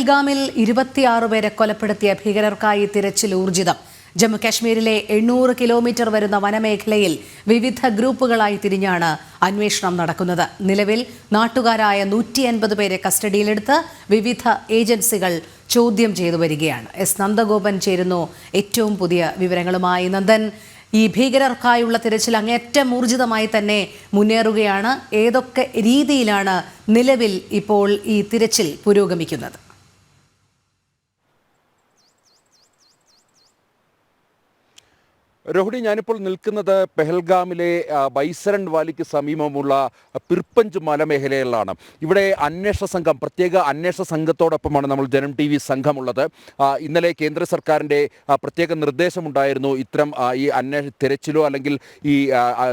പെഹൽഗാമിൽ ഇരുപത്തിയാറ് പേരെ കൊലപ്പെടുത്തിയ ഭീകരർക്കായി തിരച്ചിൽ ഊർജിതം. ജമ്മുകാശ്മീരിലെ എണ്ണൂറ് കിലോമീറ്റർ വരുന്ന വനമേഖലയിൽ വിവിധ ഗ്രൂപ്പുകളായി തിരിഞ്ഞാണ് അന്വേഷണം നടക്കുന്നത്. നിലവിൽ നാട്ടുകാരായ നൂറ്റി അൻപത് പേരെ കസ്റ്റഡിയിലെടുത്ത് വിവിധ ഏജൻസികൾ ചോദ്യം ചെയ്തു വരികയാണ്. എസ് നന്ദഗോപൻ ചേരുന്നു ഏറ്റവും പുതിയ വിവരങ്ങളുമായി. നന്ദൻ ഈ ഭീകരർക്കായുള്ള തിരച്ചിൽ അങ്ങേറ്റം ഊർജിതമായി തന്നെ മുന്നേറുകയാണ്. ഏതൊക്കെ രീതിയിലാണ് നിലവിൽ ഇപ്പോൾ ഈ തിരച്ചിൽ പുരോഗമിക്കുന്നത്? രോഹിണി ഞാനിപ്പോൾ നിൽക്കുന്നത് പെഹൽഗാമിലെ ബൈസരൺ വാലിക്ക് സമീപമുള്ള പിർപ്പഞ്ച് മലമേഖലയിലാണ്. ഇവിടെ അന്വേഷണ സംഘം പ്രത്യേക അന്വേഷണ സംഘത്തോടൊപ്പമാണ് നമ്മൾ ജനം ടി വി സംഘമുള്ളത്. ഇന്നലെ കേന്ദ്ര സർക്കാരിന്റെ പ്രത്യേക നിർദ്ദേശമുണ്ടായിരുന്നു. ഇത്തരം ഈ അന്വേഷ തിരച്ചിലോ അല്ലെങ്കിൽ ഈ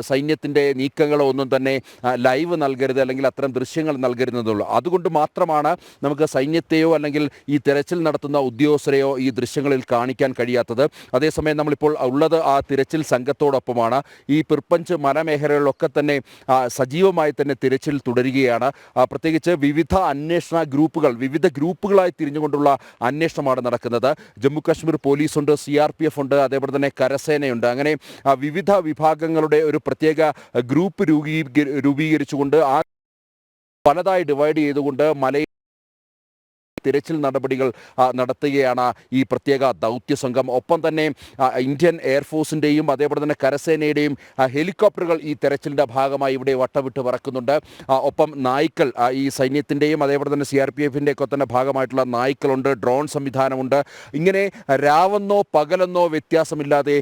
സൈന്യത്തിന്റെ നീക്കങ്ങളോ ഒന്നും തന്നെ ലൈവ് നൽകരുത് അല്ലെങ്കിൽ അത്തരം ദൃശ്യങ്ങൾ നൽകരുതെന്നുള്ളൂ. അതുകൊണ്ട് മാത്രമാണ് നമുക്ക് സൈന്യത്തെയോ അല്ലെങ്കിൽ ഈ തിരച്ചിൽ നടത്തുന്ന ഉദ്യോഗസ്ഥരെയോ ഈ ദൃശ്യങ്ങളിൽ കാണിക്കാൻ കഴിയാത്തത്. അതേസമയം നമ്മളിപ്പോൾ ഉള്ളത് ആ തിരച്ചിൽ സംഘത്തോടൊപ്പമാണ്. ഈ പിർപ്പഞ്ച് മലമേഖലകളിലൊക്കെ തന്നെ സജീവമായി തന്നെ തിരച്ചിൽ തുടരുകയാണ്. പ്രത്യേകിച്ച് വിവിധ അന്വേഷണ ഗ്രൂപ്പുകൾ വിവിധ ഗ്രൂപ്പുകളായി തിരിഞ്ഞുകൊണ്ടുള്ള അന്വേഷണമാണ് നടക്കുന്നത്. ജമ്മു കാശ്മീർ പോലീസുണ്ട് സി ആർ പി എഫ് ഉണ്ട് അതേപോലെ തന്നെ കരസേനയുണ്ട്. അങ്ങനെ വിവിധ വിഭാഗങ്ങളുടെ ഒരു പ്രത്യേക ഗ്രൂപ്പ് രൂപീ- രൂപീകരിച്ചുകൊണ്ട് ആ പലതായി ഡിവൈഡ് ചെയ്തുകൊണ്ട് മല തിരച്ചിൽ നടപടികൾ നടത്തുകയാണ് ഈ പ്രത്യേക ദൗത്യ സംഘം. ഒപ്പം തന്നെ ഇന്ത്യൻ എയർഫോഴ്സിന്റെയും അതേപോലെ തന്നെ കരസേനയുടെയും ഹെലികോപ്റ്ററുകൾ ഈ തെരച്ചിലിന്റെ ഭാഗമായി ഇവിടെ വട്ടവിട്ട് പറക്കുന്നുണ്ട്. ഒപ്പം നായ്ക്കൾ ഈ സൈന്യത്തിന്റെയും അതേപോലെ തന്നെ സി ആർ പി എഫിന്റെ ഒക്കെ തന്നെ ഭാഗമായിട്ടുള്ള നായ്ക്കളുണ്ട് ഡ്രോൺ സംവിധാനമുണ്ട്. ഇങ്ങനെ രാവെന്നോ പകലെന്നോ വ്യത്യാസമില്ലാതെ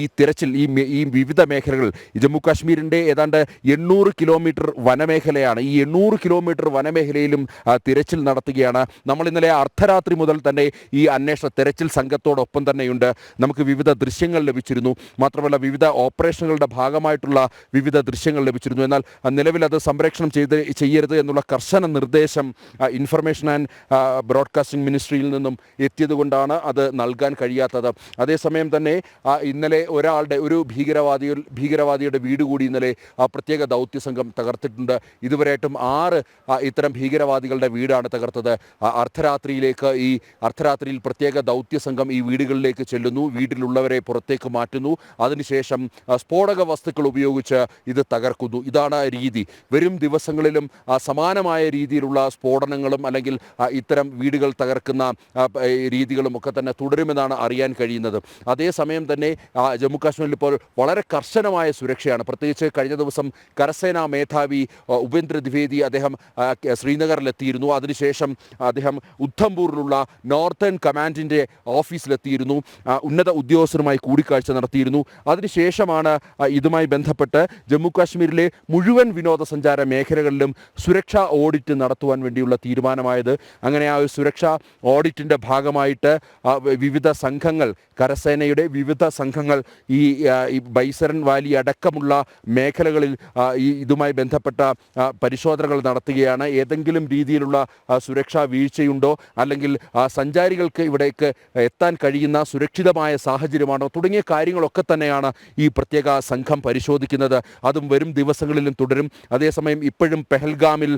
ഈ തിരച്ചിൽ ഈ ഈ വിവിധ മേഖലകൾ ജമ്മു കാശ്മീരിന്റെ ഏതാണ്ട് എണ്ണൂറ് കിലോമീറ്റർ വനമേഖലയാണ്. ഈ എണ്ണൂറ് കിലോമീറ്റർ വനമേഖലയിലും തിരച്ചിൽ നടത്തുകയാണ്. നമ്മൾ ഇന്നലെ അർദ്ധരാത്രി മുതൽ തന്നെ ഈ അന്വേഷണ തെരച്ചിൽ സംഘത്തോടൊപ്പം തന്നെയുണ്ട്. നമുക്ക് വിവിധ ദൃശ്യങ്ങൾ ലഭിച്ചിരുന്നു. മാത്രമല്ല വിവിധ ഓപ്പറേഷനുകളുടെ ഭാഗമായിട്ടുള്ള വിവിധ ദൃശ്യങ്ങൾ ലഭിച്ചിരുന്നു. എന്നാൽ നിലവിൽ അത് സംപ്രേഷണം ചെയ്ത് ചെയ്യരുത് എന്നുള്ള കർശന നിർദ്ദേശം ഇൻഫർമേഷൻ ആൻഡ് ബ്രോഡ്കാസ്റ്റിംഗ് മിനിസ്ട്രിയിൽ നിന്നും എത്തിയതുകൊണ്ടാണ് അത് നൽകാൻ കഴിയാത്തത്. അതേസമയം തന്നെ ഇന്നലെ ഒരാളുടെ ഒരു ഭീകരവാദി ഭീകരവാദിയുടെ വീട് കൂടി ഇന്നലെ പ്രത്യേക ദൗത്യ സംഘം തകർത്തിട്ടുണ്ട്. ഇതുവരെയായിട്ടും ആറ് ഇത്തരം ഭീകരവാദികളുടെ വീടാണ് തകർത്തത്. അർദ്ധരാത്രിയിലേക്ക് ഈ അർദ്ധരാത്രിയിൽ പ്രത്യേക ദൗത്യ സംഘം ഈ വീടുകളിലേക്ക് ചെല്ലുന്നു. വീട്ടിലുള്ളവരെ പുറത്തേക്ക് മാറ്റുന്നു. അതിനുശേഷം സ്ഫോടക വസ്തുക്കൾ ഉപയോഗിച്ച് ഇത് തകർക്കുന്നു. ഇതാണ് രീതി. വരും ദിവസങ്ങളിലും സമാനമായ രീതിയിലുള്ള സ്ഫോടനങ്ങളും അല്ലെങ്കിൽ ഇത്തരം വീടുകൾ തകർക്കുന്ന രീതികളും ഒക്കെ തന്നെ തുടരുമെന്നാണ് അറിയാൻ കഴിയുന്നത്. അതേസമയം തന്നെ ജമ്മു കാശ്മീരിൽ ഇപ്പോൾ വളരെ കർശനമായ സുരക്ഷയാണ്. പ്രത്യേകിച്ച് കഴിഞ്ഞ ദിവസം കരസേനാ മേധാവി ഉപേന്ദ്ര ദ്വിവേദി അദ്ദേഹം ശ്രീനഗറിലെത്തിയിരുന്നു. അതിനുശേഷം അദ്ദേഹം ഉദ്ധംപൂരിലുള്ള നോർത്തേൺ കമാൻഡിന്റെ ഓഫീസിലെത്തിയിരുന്നു. ഉന്നത ഉദ്യോഗസ്ഥരുമായി കൂടിക്കാഴ്ച നടത്തിയിരുന്നു. അതിനുശേഷമാണ് ഇതുമായി ബന്ധപ്പെട്ട് ജമ്മു കാശ്മീരിലെ മുഴുവൻ വിനോദസഞ്ചാര മേഖലകളിലും സുരക്ഷാ ഓഡിറ്റ് നടത്തുവാൻ വേണ്ടിയുള്ള തീരുമാനമായത്. അങ്ങനെ ആ ഒരു സുരക്ഷാ ഓഡിറ്റിന്റെ ഭാഗമായിട്ട് വിവിധ സംഘങ്ങൾ കരസേനയുടെ വിവിധ സംഘങ്ങൾ ഈ ബൈസരൻ വാലി അടക്കമുള്ള മേഖലകളിൽ ഈ ഇതുമായി ബന്ധപ്പെട്ട പരിശോധനകൾ നടത്തുകയാണ്. ഏതെങ്കിലും രീതിയിലുള്ള സുരക്ഷാ സുരക്ഷാ വീഴ്ചയുണ്ടോ? അല്ലെങ്കിൽ സഞ്ചാരികൾക്ക് ഇവിടേക്ക് എത്താൻ കഴിയുന്ന സുരക്ഷിതമായ സാഹചര്യമാണോ? തുടങ്ങിയ കാര്യങ്ങളൊക്കെ തന്നെയാണ് ഈ പ്രത്യേക സംഘം പരിശോധിക്കുന്നത്. അതും വരും ദിവസങ്ങളിലും തുടരും. അതേസമയം ഇപ്പോഴും പെഹൽഗാമിൽ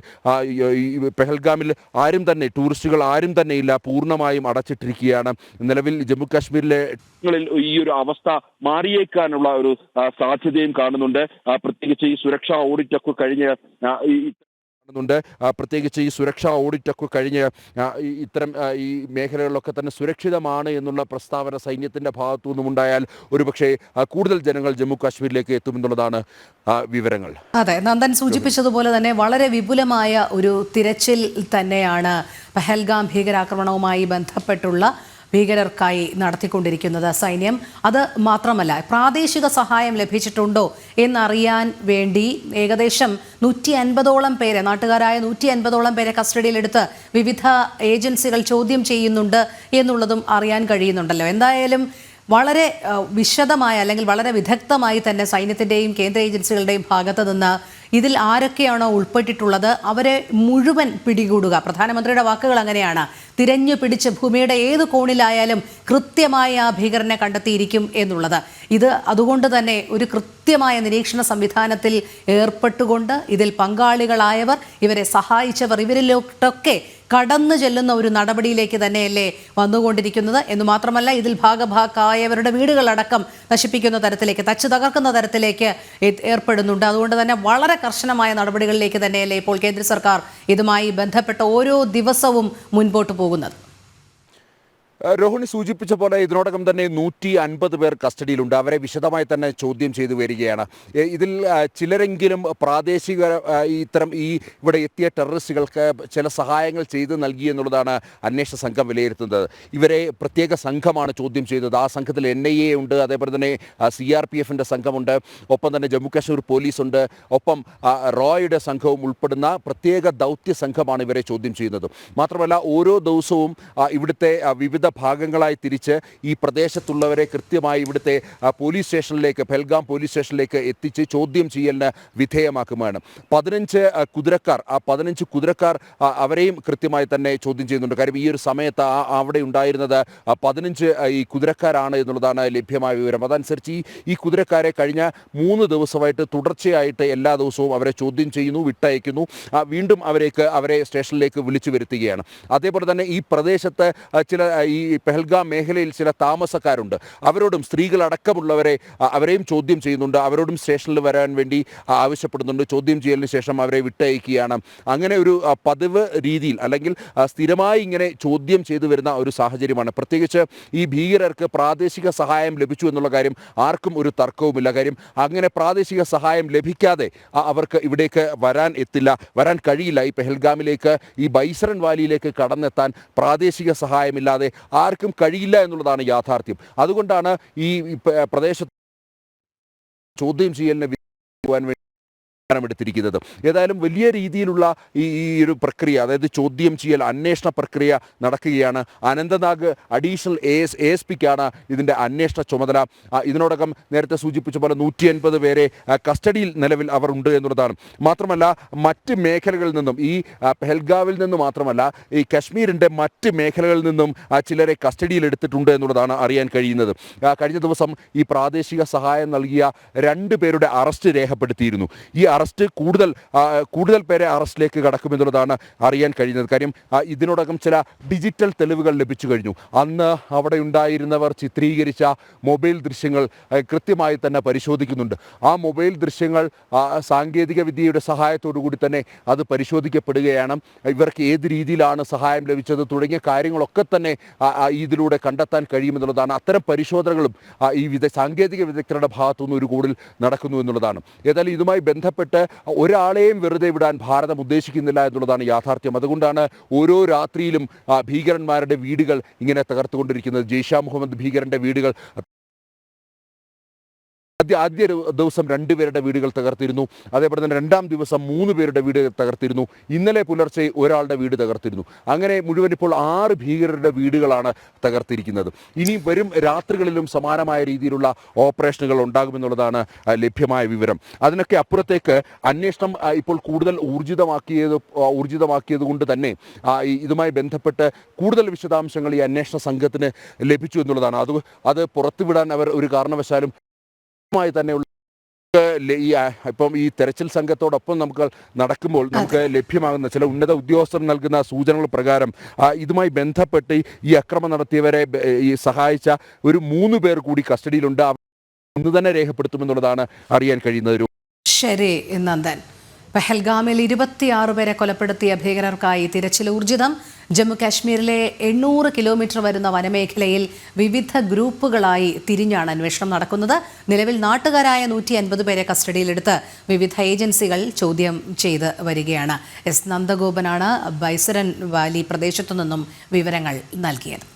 പെഹൽഗാമിൽ ആരും തന്നെ ടൂറിസ്റ്റുകൾ ആരും തന്നെ ഇല്ല പൂർണമായും അടച്ചിട്ടിരിക്കുകയാണ്. നിലവിൽ ജമ്മു കാശ്മീരിലെ ഈ ഒരു അവസ്ഥ മാറിയേക്കാനുള്ള ഒരു സാധ്യതയും കാണുന്നുണ്ട്. പ്രത്യേകിച്ച് ഈ സുരക്ഷാ ഓഡിറ്റ് ഒക്കെ കഴിഞ്ഞ് കാണുന്നുണ്ട്. പ്രത്യേകിച്ച് ഈ സുരക്ഷാ ഓഡിറ്റൊക്കെ കഴിഞ്ഞ് ഇത്തരം ഈ മേഖലകളിലൊക്കെ തന്നെ സുരക്ഷിതമാണ് എന്നുള്ള പ്രസ്താവന സൈന്യത്തിന്റെ ഭാഗത്തു നിന്നും ഉണ്ടായാൽ ഒരുപക്ഷെ കൂടുതൽ ജനങ്ങൾ ജമ്മു കാശ്മീരിലേക്ക് എത്തുമെന്നുള്ളതാണ് വിവരങ്ങൾ. അതെ നന്ദൻ സൂചിപ്പിച്ചതുപോലെ തന്നെ വളരെ വിപുലമായ ഒരു തിരച്ചിൽ തന്നെയാണ് പെഹൽഗാം ഭീകരാക്രമണവുമായി ബന്ധപ്പെട്ടുള്ള ഭീകരർക്കായി നടത്തിക്കൊണ്ടിരിക്കുന്നത് സൈന്യം. അത് മാത്രമല്ല പ്രാദേശിക സഹായം ലഭിച്ചിട്ടുണ്ടോ എന്നറിയാൻ വേണ്ടി ഏകദേശം നൂറ്റി അൻപതോളം പേരെ നാട്ടുകാരായ നൂറ്റി അൻപതോളം പേരെ കസ്റ്റഡിയിലെടുത്ത് വിവിധ ഏജൻസികൾ ചോദ്യം ചെയ്യുന്നുണ്ട് എന്നുള്ളതും അറിയാൻ കഴിയുന്നുണ്ടല്ലോ. എന്തായാലും വളരെ വിശദമായ അല്ലെങ്കിൽ വളരെ വിദഗ്ധമായി തന്നെ സൈന്യത്തിന്റെയും കേന്ദ്ര ഏജൻസികളുടെയും ഭാഗത്ത് നിന്ന് ഇതിൽ ആരൊക്കെയാണോ ഉൾപ്പെട്ടിട്ടുള്ളത് അവരെ മുഴുവൻ പിടികൂടുക. പ്രധാനമന്ത്രിയുടെ വാക്കുകൾ അങ്ങനെയാണ്. തിരഞ്ഞു പിടിച്ച് ഭൂമിയുടെ ഏത് കോണിലായാലും കൃത്യമായി ആ ഭീകരനെ കണ്ടെത്തിയിരിക്കും എന്നുള്ളത്. ഇത് അതുകൊണ്ട് തന്നെ ഒരു കൃത്യമായ നിരീക്ഷണ സംവിധാനത്തിൽ ഏർപ്പെട്ടുകൊണ്ട് ഇതിൽ പങ്കാളികളായവർ ഇവരെ സഹായിച്ചവർ ഇവരിലോട്ടൊക്കെ കടന്നു ചെല്ലുന്ന ഒരു നടപടിയിലേക്ക് തന്നെയല്ലേ വന്നുകൊണ്ടിരിക്കുന്നത്. എന്ന് മാത്രമല്ല ഇതിൽ ഭാഗഭാക്കായവരുടെ വീടുകളടക്കം നശിപ്പിക്കുന്ന തരത്തിലേക്ക് തച്ച് തകർക്കുന്ന തരത്തിലേക്ക് ഏർപ്പെടുന്നുണ്ട്. അതുകൊണ്ട് തന്നെ വളരെ കർശനമായ നടപടികളിലേക്ക് തന്നെയല്ലേ ഇപ്പോൾ കേന്ദ്ര സർക്കാർ ഇതുമായി ബന്ധപ്പെട്ട ഓരോ ദിവസവും മുൻപോട്ട് പോകുന്നത്? രോഹിണി സൂചിപ്പിച്ച പോലെ ഇതിനോടകം തന്നെ നൂറ്റി അൻപത് പേർ കസ്റ്റഡിയിലുണ്ട്. അവരെ വിശദമായി തന്നെ ചോദ്യം ചെയ്തു വരികയാണ്. ഇതിൽ ചിലരെങ്കിലും പ്രാദേശിക ഇത്തരം ഈ ഇവിടെ എത്തിയ ടെററിസ്റ്റുകൾക്ക് ചില സഹായങ്ങൾ ചെയ്ത് നൽകി എന്നുള്ളതാണ് അന്വേഷണ സംഘം വിലയിരുത്തുന്നത്. ഇവരെ പ്രത്യേക സംഘമാണ് ചോദ്യം ചെയ്തത്. ആ സംഘത്തിൽ എൻ ഐ എ ഉണ്ട് അതേപോലെ തന്നെ സി ആർ പി എഫിന്റെ സംഘമുണ്ട്. ഒപ്പം തന്നെ ജമ്മു കാശ്മീർ പോലീസുണ്ട്. ഒപ്പം റോയുടെ സംഘവും ഉൾപ്പെടുന്ന പ്രത്യേക ദൗത്യ സംഘമാണ് ഇവരെ ചോദ്യം ചെയ്യുന്നത്. മാത്രമല്ല ഓരോ ദിവസവും ഇവിടുത്തെ ആ, വിവിധ ഭാഗങ്ങളായി തിരിച്ച് ഈ പ്രദേശത്തുള്ളവരെ കൃത്യമായി ഇവിടുത്തെ പോലീസ് സ്റ്റേഷനിലേക്ക് പെൽഗാം പോലീസ് സ്റ്റേഷനിലേക്ക് എത്തിച്ച് ചോദ്യം ചെയ്യലിന് വിധേയമാക്കുമാണ് പതിനഞ്ച് കുതിരക്കാർ ആ പതിനഞ്ച് കുതിരക്കാർ അവരെയും കൃത്യമായി തന്നെ ചോദ്യം ചെയ്യുന്നുണ്ട്. കാര്യം ഈ ഒരു സമയത്ത് അവിടെ ഉണ്ടായിരുന്നത് പതിനഞ്ച് ഈ കുതിരക്കാരാണ് എന്നുള്ളതാണ് ലഭ്യമായ വിവരം. അതനുസരിച്ച് ഈ ഈ കുതിരക്കാരെ കഴിഞ്ഞ മൂന്ന് ദിവസമായിട്ട് തുടർച്ചയായിട്ട് എല്ലാ ദിവസവും അവരെ ചോദ്യം ചെയ്യുന്നു വിട്ടയക്കുന്നു. വീണ്ടും അവരേക്ക് അവരെ സ്റ്റേഷനിലേക്ക് വിളിച്ചു വരുത്തുകയാണ്. അതേപോലെ തന്നെ ഈ പ്രദേശത്ത് ചില ഈ പെഹൽഗാം മേഖലയിൽ ചില താമസക്കാരുണ്ട്. അവരോടും സ്ത്രീകളടക്കമുള്ളവരെ അവരെയും ചോദ്യം ചെയ്യുന്നുണ്ട്. അവരോടും സ്റ്റേഷനിൽ വരാൻ വേണ്ടി ആവശ്യപ്പെടുന്നുണ്ട്. ചോദ്യം ചെയ്യലിന് ശേഷം അവരെ വിട്ടയക്കുകയാണ്. അങ്ങനെ ഒരു പതിവ് രീതിയിൽ അല്ലെങ്കിൽ സ്ഥിരമായി ഇങ്ങനെ ചോദ്യം ചെയ്തു വരുന്ന ഒരു സാഹചര്യമാണ്. പ്രത്യേകിച്ച് ഈ ഭീകരർക്ക് പ്രാദേശിക സഹായം ലഭിച്ചു എന്നുള്ള കാര്യം ആർക്കും ഒരു തർക്കവുമില്ല. കാര്യം അങ്ങനെ പ്രാദേശിക സഹായം ലഭിക്കാതെ അവർക്ക് ഇവിടേക്ക് വരാൻ എത്തില്ല. വരാൻ കഴിയില്ല. ഈ പെഹൽഗാമിലേക്ക് ഈ ബൈസറൻ വാലിയിലേക്ക് കടന്നെത്താൻ പ്രാദേശിക സഹായമില്ലാതെ ആർക്കും കഴിയില്ല എന്നുള്ളതാണ് യാഥാർത്ഥ്യം. അതുകൊണ്ടാണ് ഈ പ്രദേശത്ത് ചോദ്യം ചെയ്യലിന് തീരുമാനമെടുത്തിരിക്കുന്നത് ഏതായാലും വലിയ രീതിയിലുള്ള ഈ ഈ ഒരു പ്രക്രിയ അതായത് ചോദ്യം ചെയ്യൽ അന്വേഷണ പ്രക്രിയ നടക്കുകയാണ്. Anantnag additional A S A S പിക്കാണ് ഇതിന്റെ അന്വേഷണ ചുമതല. ഇതിനോടകം നേരത്തെ സൂചിപ്പിച്ച പോലെ നൂറ്റി അൻപത് പേരെ കസ്റ്റഡിയിൽ നിലവിൽ അവർ ഉണ്ട് എന്നുള്ളതാണ്. മാത്രമല്ല മറ്റ് മേഖലകളിൽ നിന്നും ഈ പെഹൽഗാവിൽ നിന്ന് മാത്രമല്ല ഈ കശ്മീരിന്റെ മറ്റ് മേഖലകളിൽ നിന്നും ചിലരെ കസ്റ്റഡിയിൽ എടുത്തിട്ടുണ്ട് എന്നുള്ളതാണ് അറിയാൻ കഴിയുന്നത്. കഴിഞ്ഞ ദിവസം ഈ പ്രാദേശിക സഹായം നൽകിയ രണ്ട് പേരുടെ അറസ്റ്റ് രേഖപ്പെടുത്തിയിരുന്നു. ഈ അറസ്റ്റ് കൂടുതൽ കൂടുതൽ പേരെ അറസ്റ്റിലേക്ക് കടക്കുമെന്നുള്ളതാണ് അറിയാൻ കഴിയുന്നത്. കാര്യം ഇതിനോടകം ചില ഡിജിറ്റൽ തെളിവുകൾ ലഭിച്ചു കഴിഞ്ഞു. അന്ന് അവിടെ ഉണ്ടായിരുന്നവർ ചിത്രീകരിച്ച മൊബൈൽ ദൃശ്യങ്ങൾ കൃത്യമായി തന്നെ പരിശോധിക്കുന്നുണ്ട്. ആ മൊബൈൽ ദൃശ്യങ്ങൾ സാങ്കേതിക വിദ്യയുടെ കൂടി തന്നെ അത് പരിശോധിക്കപ്പെടുകയാണ്. ഇവർക്ക് ഏത് രീതിയിലാണ് സഹായം ലഭിച്ചത് തുടങ്ങിയ കാര്യങ്ങളൊക്കെ തന്നെ ഇതിലൂടെ കണ്ടെത്താൻ കഴിയുമെന്നുള്ളതാണ്. അത്തരം പരിശോധനകളും ഈ വിദ സാങ്കേതിക വിദഗ്ധരുടെ ഭാഗത്തുനിന്ന് ഒരു കൂടുതൽ നടക്കുന്നു എന്നുള്ളതാണ്. ഏതായാലും ഇതുമായി ബന്ധപ്പെട്ട് ഒരാളെയും വെറുതെ വിടാൻ ഭാരതം ഉദ്ദേശിക്കുന്നില്ല എന്നുള്ളതാണ് യാഥാർത്ഥ്യം. അതുകൊണ്ടാണ് ഓരോ രാത്രിയിലും ഭീകരന്മാരുടെ വീടുകൾ ഇങ്ങനെ തകർത്തുകൊണ്ടിരിക്കുന്നത്. ജെയ്ഷാ മുഹമ്മദ് ഭീകരന്റെ വീടുകൾ ആദ്യ ആദ്യ ദിവസം രണ്ടുപേരുടെ വീടുകൾ തകർത്തിരുന്നു. അതേപോലെ തന്നെ രണ്ടാം ദിവസം മൂന്ന് പേരുടെ വീട് തകർത്തിരുന്നു. ഇന്നലെ പുലർച്ചെ ഒരാളുടെ വീട് തകർത്തിരുന്നു. അങ്ങനെ മുഴുവൻ ഇപ്പോൾ ആറ് ഭീകരരുടെ വീടുകളാണ് തകർത്തിരിക്കുന്നത്. ഇനി വരും രാത്രികളിലും സമാനമായ രീതിയിലുള്ള ഓപ്പറേഷനുകൾ ഉണ്ടാകുമെന്നുള്ളതാണ് ലഭ്യമായ വിവരം. അതിനൊക്കെ അപ്പുറത്തേക്ക് അന്വേഷണം ഇപ്പോൾ കൂടുതൽ ഊർജിതമാക്കിയത് ഊർജിതമാക്കിയത് കൊണ്ട് തന്നെ ഇതുമായി ബന്ധപ്പെട്ട് കൂടുതൽ വിശദാംശങ്ങൾ ഈ അന്വേഷണ സംഘത്തിന് ലഭിച്ചു എന്നുള്ളതാണ്. അത് അത് പുറത്തുവിടാൻ അവർ ഒരു കാരണവശാലും മായി തന്നെയുള്ള. ഈ ഇപ്പം ഈ തെരച്ചിൽ സംഘത്തോടൊപ്പം നമുക്ക് നടക്കുമ്പോൾ നമുക്ക് ലഭ്യമാകുന്ന ചില ഉന്നത ഉദ്യോഗസ്ഥർ നൽകുന്ന സൂചനകൾ പ്രകാരം ഇതുമായി ബന്ധപ്പെട്ട് ഈ അക്രമം നടത്തിയവരെ ഈ സഹായിച്ച ഒരു മൂന്ന് പേർ കൂടി കസ്റ്റഡിയിലുണ്ട്. അവർ ഇന്ന് തന്നെ രേഖപ്പെടുത്തുമെന്നുള്ളതാണ് അറിയാൻ കഴിയുന്നത്. ശരി നന്ദൻ. പെഹൽഗാമിൽ ഇരുപത്തിയാറ് പേരെ കൊലപ്പെടുത്തിയ ഭീകരർക്കായി തിരച്ചിൽ ഊർജിതം. ജമ്മു കാശ്മീരിലെ എണ്ണൂറ് കിലോമീറ്റർ വരുന്ന വനമേഖലയിൽ വിവിധ ഗ്രൂപ്പുകളായി തിരിഞ്ഞാണ് അന്വേഷണം നടക്കുന്നത്. നിലവിൽ നാട്ടുകാരായ നൂറ്റി അൻപത് പേരെ കസ്റ്റഡിയിലെടുത്ത് വിവിധ ഏജൻസികൾ ചോദ്യം ചെയ്ത് വരികയാണ്. എസ് നന്ദഗോപനാണ് ബൈസരൻ വാലി പ്രദേശത്തു നിന്നും വിവരങ്ങൾ നൽകിയത്.